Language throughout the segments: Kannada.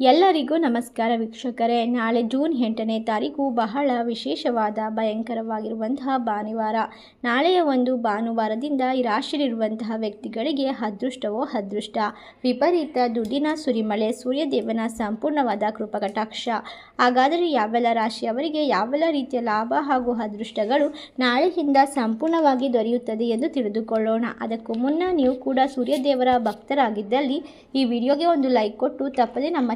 ಎಲ್ಲರಿಗೂ ನಮಸ್ಕಾರ ವೀಕ್ಷಕರೇ. ನಾಳೆ ಜೂನ್ ಎಂಟನೇ ತಾರೀಕು ಬಹಳ ವಿಶೇಷವಾದ, ಭಯಂಕರವಾಗಿರುವಂತಹ ಭಾನುವಾರ. ನಾಳೆಯ ಒಂದು ಭಾನುವಾರದಿಂದ ಈ ರಾಶಿಯಲ್ಲಿರುವಂತಹ ವ್ಯಕ್ತಿಗಳಿಗೆ ಅದೃಷ್ಟವೋ ಅದೃಷ್ಟ. ವಿಪರೀತ ದುಡ್ಡಿನ ಸುರಿಮಳೆ, ಸೂರ್ಯದೇವನ ಸಂಪೂರ್ಣವಾದ ಕೃಪಕಟಾಕ್ಷ. ಹಾಗಾದರೆ ಯಾವೆಲ್ಲ ರಾಶಿಯವರಿಗೆ ಯಾವೆಲ್ಲ ರೀತಿಯ ಲಾಭ ಹಾಗೂ ಅದೃಷ್ಟಗಳು ನಾಳೆಯಿಂದ ಸಂಪೂರ್ಣವಾಗಿ ದೊರೆಯುತ್ತದೆ ಎಂದು ತಿಳಿದುಕೊಳ್ಳೋಣ. ಅದಕ್ಕೂ ಮುನ್ನ ನೀವು ಕೂಡ ಸೂರ್ಯದೇವರ ಭಕ್ತರಾಗಿದ್ದಲ್ಲಿ ಈ ವಿಡಿಯೋಗೆ ಒಂದು ಲೈಕ್ ಕೊಟ್ಟು ತಪ್ಪದೆ ನಮ್ಮ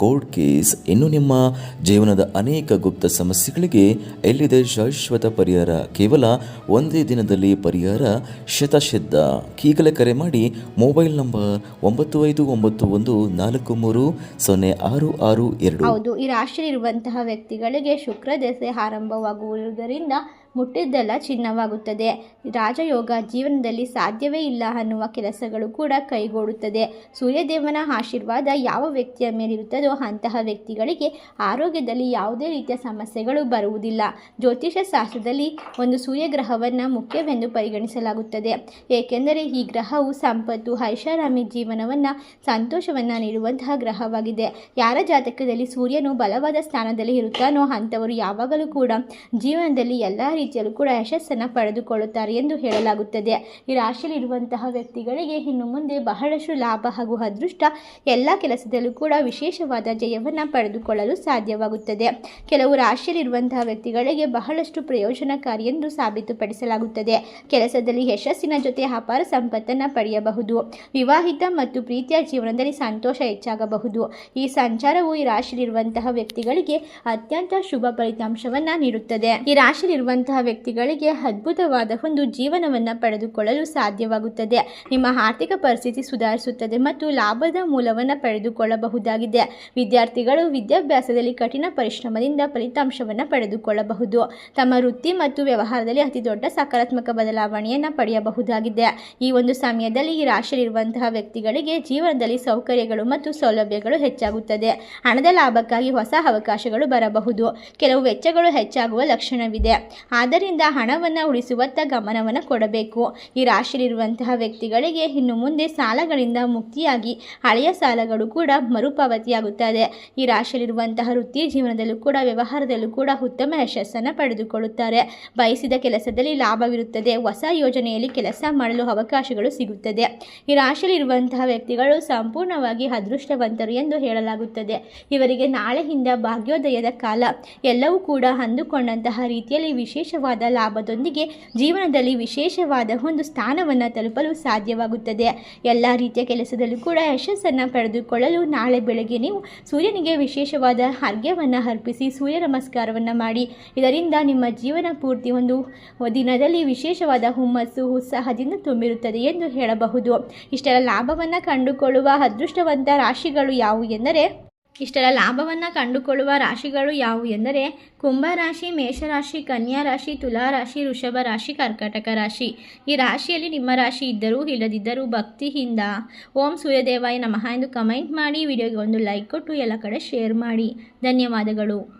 ಕೋರ್ಟ್ ಕೇಸ್ ಇನ್ನು ನಿಮ್ಮ ಜೀವನದ ಅನೇಕ ಗುಪ್ತ ಸಮಸ್ಯೆಗಳಿಗೆ ಎಲ್ಲಿದೆ ಶಾಶ್ವತ ಪರಿಹಾರ? ಕೇವಲ ಒಂದೇ ದಿನದಲ್ಲಿ ಪರಿಹಾರ ಶತಸಿದ್ಧ ಈಗಲೇ ಕರೆ ಮಾಡಿ ಮೊಬೈಲ್ ನಂಬರ್ ಒಂಬತ್ತು ಐದು ಒಂಬತ್ತು ಒಂದು ನಾಲ್ಕು ಮೂರು ಸೊನ್ನೆ ಆರು ಆರು ಎರಡು ಹೌದು ಈ ರಾಶಿಯಲ್ಲಿರುವಂತಹ ವ್ಯಕ್ತಿಗಳಿಗೆ ಶುಕ್ರ ದೆಸೆ ಆರಂಭವಾಗುವುದರಿಂದ ಮುಟ್ಟಿದ್ದೆಲ್ಲ ಚಿನ್ನವಾಗುತ್ತದೆ. ರಾಜಯೋಗ ಜೀವನದಲ್ಲಿ ಸಾಧ್ಯವೇ ಇಲ್ಲ ಅನ್ನುವ ಕೆಲಸಗಳು ಕೂಡ ಕೈಗೂಡುತ್ತದೆ. ಸೂರ್ಯದೇವನ ಆಶೀರ್ವಾದ ಯಾವ ವ್ಯಕ್ತಿಯ ಮೇಲಿರುತ್ತದೋ ಅಂತಹ ವ್ಯಕ್ತಿಗಳಿಗೆ ಆರೋಗ್ಯದಲ್ಲಿ ಯಾವುದೇ ರೀತಿಯ ಸಮಸ್ಯೆಗಳು ಬರುವುದಿಲ್ಲ. ಜ್ಯೋತಿಷ ಶಾಸ್ತ್ರದಲ್ಲಿ ಒಂದು ಸೂರ್ಯಗ್ರಹವನ್ನು ಮುಖ್ಯವೆಂದು ಪರಿಗಣಿಸಲಾಗುತ್ತದೆ. ಏಕೆಂದರೆ ಈ ಗ್ರಹವು ಸಂಪತ್ತು, ಐಷಾರಾಮಿ ಜೀವನವನ್ನು, ಸಂತೋಷವನ್ನು ನೀಡುವಂತಹ ಗ್ರಹವಾಗಿದೆ. ಯಾರ ಜಾತಕದಲ್ಲಿ ಸೂರ್ಯನು ಬಲವಾದ ಸ್ಥಾನದಲ್ಲಿ ಇರುತ್ತಾನೋ ಅಂಥವರು ಯಾವಾಗಲೂ ಕೂಡ ಜೀವನದಲ್ಲಿ ಎಲ್ಲ ರೀತಿಯಲ್ಲೂ ಕೂಡ ಯಶಸ್ಸನ್ನು ಪಡೆದುಕೊಳ್ಳುತ್ತಾರೆ ಎಂದು ಹೇಳಲಾಗುತ್ತದೆ. ಈ ರಾಶಿಯಲ್ಲಿರುವಂತಹ ವ್ಯಕ್ತಿಗಳಿಗೆ ಇನ್ನು ಮುಂದೆ ಬಹಳಷ್ಟು ಲಾಭ ಹಾಗೂ ಅದೃಷ್ಟ ಎಲ್ಲ ಕೆಲಸದಲ್ಲೂ ಕೂಡ ವಿಶೇಷವಾದ ಜಯವನ್ನು ಪಡೆದುಕೊಳ್ಳಲು ಸಾಧ್ಯವಾಗುತ್ತದೆ. ಕೆಲವು ರಾಶಿಯಲ್ಲಿರುವಂತಹ ವ್ಯಕ್ತಿಗಳಿಗೆ ಬಹಳಷ್ಟು ಪ್ರಯೋಜನಕಾರಿ ಎಂದು ಸಾಬೀತುಪಡಿಸಲಾಗುತ್ತದೆ. ಕೆಲಸದಲ್ಲಿ ಯಶಸ್ಸಿನ ಜೊತೆ ಅಪಾರ ಸಂಪತ್ತನ್ನು ಪಡೆಯಬಹುದು. ವಿವಾಹಿತ ಮತ್ತು ಪ್ರೀತಿಯ ಜೀವನದಲ್ಲಿ ಸಂತೋಷ ಹೆಚ್ಚಾಗಬಹುದು. ಈ ಸಂಚಾರವು ಈ ರಾಶಿಯಲ್ಲಿರುವಂತಹ ವ್ಯಕ್ತಿಗಳಿಗೆ ಅತ್ಯಂತ ಶುಭ ಫಲಿತಾಂಶವನ್ನ ನೀಡುತ್ತದೆ. ಈ ರಾಶಿಯಲ್ಲಿರುವಂತಹ ವ್ಯಕ್ತಿಗಳಿಗೆ ಅದ್ಭುತವಾದ ಒಂದು ಜೀವನವನ್ನು ಪಡೆದುಕೊಳ್ಳಲು ಸಾಧ್ಯವಾಗುತ್ತದೆ. ನಿಮ್ಮ ಆರ್ಥಿಕ ಪರಿಸ್ಥಿತಿ ಸುಧಾರಿಸುತ್ತದೆ ಮತ್ತು ಲಾಭದ ಮೂಲವನ್ನು ಪಡೆದುಕೊಳ್ಳಬಹುದಾಗಿದೆ. ವಿದ್ಯಾರ್ಥಿಗಳು ವಿದ್ಯಾಭ್ಯಾಸದಲ್ಲಿ ಕಠಿಣ ಪರಿಶ್ರಮದಿಂದ ಫಲಿತಾಂಶವನ್ನು ಪಡೆದುಕೊಳ್ಳಬಹುದು. ತಮ್ಮ ವೃತ್ತಿ ಮತ್ತು ವ್ಯವಹಾರದಲ್ಲಿ ಅತಿ ದೊಡ್ಡ ಸಕಾರಾತ್ಮಕ ಬದಲಾವಣೆಯನ್ನು ಪಡೆಯಬಹುದಾಗಿದೆ. ಈ ಒಂದು ಸಮಯದಲ್ಲಿ ಈ ರಾಶಿಯಲ್ಲಿರುವಂತಹ ವ್ಯಕ್ತಿಗಳಿಗೆ ಜೀವನದಲ್ಲಿ ಸೌಕರ್ಯಗಳು ಮತ್ತು ಸೌಲಭ್ಯಗಳು ಹೆಚ್ಚಾಗುತ್ತದೆ. ಹಣದ ಲಾಭಕ್ಕಾಗಿ ಹೊಸ ಅವಕಾಶಗಳು ಬರಬಹುದು. ಕೆಲವು ವೆಚ್ಚಗಳು ಹೆಚ್ಚಾಗುವ ಲಕ್ಷಣವಿದೆ. ಆದ್ದರಿಂದ ಹಣವನ್ನು ಉಳಿಸುವತ್ತ ಗಮನವನ್ನು ಕೊಡಬೇಕು. ಈ ರಾಶಿಯಲ್ಲಿರುವಂತಹ ವ್ಯಕ್ತಿಗಳಿಗೆ ಇನ್ನು ಮುಂದೆ ಸಾಲಗಳಿಂದ ಮುಕ್ತಿಯಾಗಿ ಹಳೆಯ ಸಾಲಗಳು ಕೂಡ ಮರುಪಾವತಿಯಾಗುತ್ತದೆ. ಈ ರಾಶಿಯಲ್ಲಿರುವಂತಹ ವೃತ್ತಿ ಜೀವನದಲ್ಲೂ ಕೂಡ, ವ್ಯವಹಾರದಲ್ಲೂ ಕೂಡ ಉತ್ತಮ ಯಶಸ್ಸನ್ನು ಪಡೆದುಕೊಳ್ಳುತ್ತಾರೆ. ಬಯಸಿದ ಕೆಲಸದಲ್ಲಿ ಲಾಭವಿರುತ್ತದೆ. ಹೊಸ ಯೋಜನೆಯಲ್ಲಿ ಕೆಲಸ ಮಾಡಲು ಅವಕಾಶಗಳು ಸಿಗುತ್ತದೆ. ಈ ರಾಶಿಯಲ್ಲಿರುವಂತಹ ವ್ಯಕ್ತಿಗಳು ಸಂಪೂರ್ಣವಾಗಿ ಅದೃಷ್ಟವಂತರು ಎಂದು ಹೇಳಲಾಗುತ್ತದೆ. ಇವರಿಗೆ ನಾಳೆಯಿಂದ ಭಾಗ್ಯೋದಯದ ಕಾಲ. ಎಲ್ಲವೂ ಕೂಡ ಅಂದುಕೊಂಡಂತಹ ರೀತಿಯಲ್ಲಿ ವಿಶೇಷವಾದ ಲಾಭದೊಂದಿಗೆ ಜೀವನದಲ್ಲಿ ವಿಶೇಷವಾದ ಒಂದು ಸ್ಥಾನವನ್ನು ತಲುಪಲು ಸಾಧ್ಯವಾಗುತ್ತದೆ. ಎಲ್ಲ ರೀತಿಯ ಕೆಲಸದಲ್ಲೂ ಕೂಡ ಯಶಸ್ಸನ್ನು ಪಡೆದುಕೊಳ್ಳಲು ನಾಳೆ ಬೆಳಗ್ಗೆ ನೀವು ಸೂರ್ಯನಿಗೆ ವಿಶೇಷವಾದ ಅರ್ಘ್ಯವನ್ನು ಅರ್ಪಿಸಿ ಸೂರ್ಯ ನಮಸ್ಕಾರವನ್ನು ಮಾಡಿ. ಇದರಿಂದ ನಿಮ್ಮ ಜೀವನ ಪೂರ್ತಿ ಒಂದು ದಿನದಲ್ಲಿ ವಿಶೇಷವಾದ ಹುಮ್ಮಸ್ಸು, ಉತ್ಸಾಹದಿಂದ ತುಂಬಿರುತ್ತದೆ ಎಂದು ಹೇಳಬಹುದು. ಇಷ್ಟರ ಲಾಭವನ್ನು ಕಂಡುಕೊಳ್ಳುವ ಅದೃಷ್ಟವಂತ ರಾಶಿಗಳು ಯಾವುವು ಎಂದರೆ ಇಷ್ಟೆಲ್ಲ ಲಾಭವನ್ನು ಕಂಡುಕೊಳ್ಳುವ ರಾಶಿಗಳು ಯಾವುವು ಎಂದರೆ ಕುಂಭರಾಶಿ ಮೇಷರಾಶಿ ಕನ್ಯಾ ರಾಶಿ, ತುಲಾ ರಾಶಿ, ವೃಷಭ ರಾಶಿ, ಕರ್ಕಾಟಕ ರಾಶಿ. ಈ ರಾಶಿಯಲ್ಲಿ ನಿಮ್ಮ ರಾಶಿ ಇದ್ದರೂ ಇಲ್ಲದಿದ್ದರೂ ಭಕ್ತಿಯಿಂದ ಓಂ ಸೂರ್ಯದೇವಾಯ ನಮಃ ಎಂದು ಕಮೆಂಟ್ ಮಾಡಿ, ವಿಡಿಯೋಗೆ ಒಂದು ಲೈಕ್ ಕೊಟ್ಟು ಎಲ್ಲ ಕಡೆ ಶೇರ್ ಮಾಡಿ. ಧನ್ಯವಾದಗಳು.